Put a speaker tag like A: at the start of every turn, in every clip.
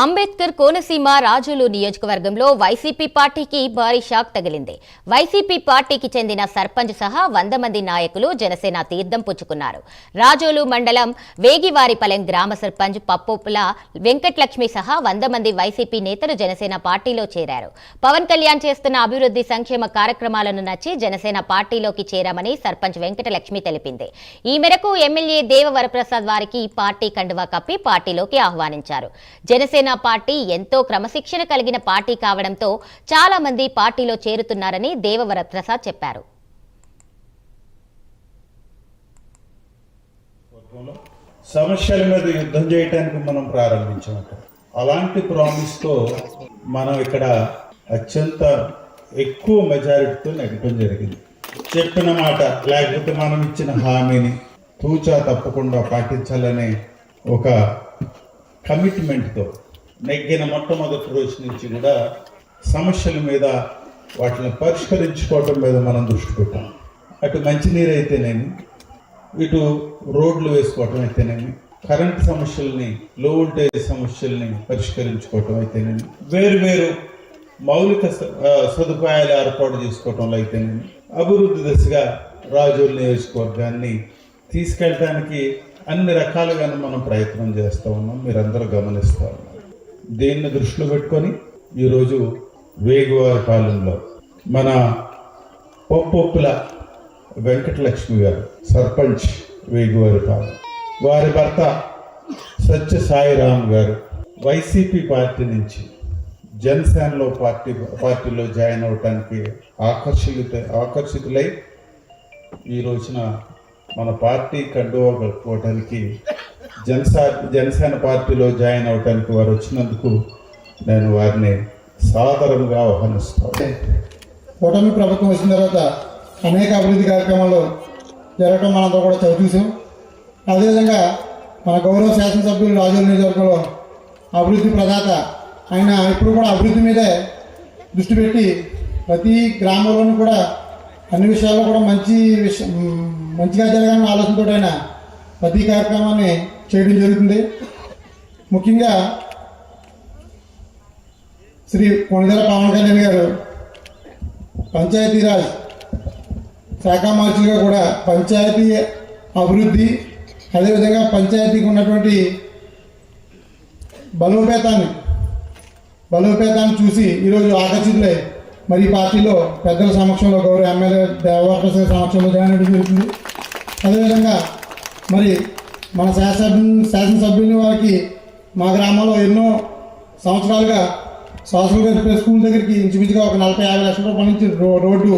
A: అంబేద్కర్ కోనసీమ రాజులు నియోజకవర్గంలో వైసీపీ పార్టీకి భారీ షాక్ తగిలింది. వైసీపీ పార్టీకి చెందిన సర్పంచ్ సహా వంద మంది నాయకులు జనసేన తీర్థం పుచ్చుకున్నారు. రాజోలు మండలం వేగివారిపలెం గ్రామ సర్పంచ్ పప్పుల వెంకటలక్ష్మి సహా వంద మంది వైసీపీ నేతలు జనసేన పార్టీలో చేరారు. పవన్ కళ్యాణ్ చేస్తున్న అభివృద్ధి సంక్షేమ కార్యక్రమాలను నచ్చి జనసేన పార్టీలోకి చేరామని సర్పంచ్ వెంకటలక్ష్మి తెలిపింది. ఈ మేరకు ఎమ్మెల్యే దేవ వరప్రసాద్ వారికి పార్టీ కండువా కప్పి పార్టీలోకి ఆహ్వానించారు. జనసేన జనసేన పార్టీ ఎంతో క్రమశిక్షణ కలిగిన పార్టీ కావడంతో చాలా మంది పార్టీలో చేరుతున్నారని దేవ వరప్రసాద్ చెప్పారు.
B: సమస్యల మీద యుద్ధం చేయడానికి మనం ప్రారంభించామట అలాంటి ప్రామిస్తో మనం ఇక్కడ అత్యంత ఎక్కువ మెజారిటీతో నెగ్గడం జరిగింది. చెప్పిన మాట లేకపోతే మనం ఇచ్చిన హామీని తూచా తప్పకుండా పాటించాలనే ఒక కమిట్మెంట్తో నెగ్గిన మొట్టమొదటి రోజు నుంచి కూడా సమస్యల మీద వాటిని పరిష్కరించుకోవటం మీద మనం దృష్టి పెట్టాం. అటు మంచినీరు అయితేనేమి ఇటు రోడ్లు వేసుకోవటం అయితేనేమి కరెంట్ సమస్యల్ని లో వోల్టేజ్ సమస్యల్ని పరిష్కరించుకోవటం అయితేనేమి వేరు వేరు మౌలిక స- సదుపాయాలు ఏర్పాటు చేసుకోవటంలో అయితేనేమి అభివృద్ధి దశగా రాజోల్ నియోజకవర్గాన్ని తీసుకెళ్ళడానికి అన్ని రకాలుగాను మనం ప్రయత్నం చేస్తూ ఉన్నాం. మీరందరూ గమనిస్తూ దీన్ని దృష్టిలో పెట్టుకొని ఈరోజు వేగువారి వేగువారిపాలెంలో మన పప్పుల వెంకటలక్ష్మి గారు సర్పంచ్ వేగువారి వేగువారిపాలెం వారి భర్త సత్య సాయిరామ్ గారు వైసీపీ పార్టీ నుంచి జనసేనలో పార్టీ పార్టీలో జాయిన్ అవడానికి ఆకర్షిత ఆకర్షితులై ఈ రోజున మన పార్టీ కండువా కట్టుకోవడానికి జనసా జనసేన పార్టీలో జాయిన్ అవడానికి వారు వచ్చినందుకు నేను వారిని సాదరంగా ఆహ్వానిస్తాను.
C: కూటమి ప్రభుత్వం వచ్చిన తర్వాత అనేక అభివృద్ధి కార్యక్రమాలు జరగడం మనంతా కూడా చవి అదేవిధంగా మన గౌరవ శాసనసభ్యులు రాజు నియోజకవర్గంలో అభివృద్ధి ప్రదాత ఆయన ఇప్పుడు కూడా అభివృద్ధి మీదే దృష్టి పెట్టి ప్రతి గ్రామంలోనూ కూడా అన్ని విషయాల్లో కూడా మంచి విష మంచిగా జరగాలని ఆలోచనతో ఆయన ప్రతి కార్యక్రమాన్ని చేయడం జరుగుతుంది. ముఖ్యంగా శ్రీ కొండల పవన్ కళ్యాణ్ గారు పంచాయతీరాజ్ శాఖ మార్చులుగా కూడా పంచాయతీ అభివృద్ధి అదేవిధంగా పంచాయతీకి ఉన్నటువంటి బలోపేతాన్ని బలోపేతాన్ని చూసి ఈరోజు ఆకర్షితులై మరి పార్టీలో పెద్దల సమక్షంలో గౌరవ ఎమ్మెల్యే దేవప్రసాద్ సమక్షంలో జాయిన్ జరుగుతుంది. అదేవిధంగా మరి మన శాసన శాసనసభ్యుని వారికి మా గ్రామంలో ఎన్నో సంవత్సరాలుగా సోషల్ వెల్ఫేర్ స్కూల్ దగ్గరికి ఇంచుమించుగా ఒక నలభై యాభై లక్షల రూపాయల నుంచి రో రోడ్డు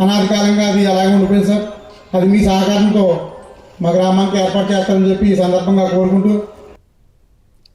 C: అనాధికారంగా అది అలాగే ఉండిపోయింది సార్. అది మీ సహకారంతో మా గ్రామానికి ఏర్పాటు చేస్తారని చెప్పి ఈ సందర్భంగా కోరుకుంటూ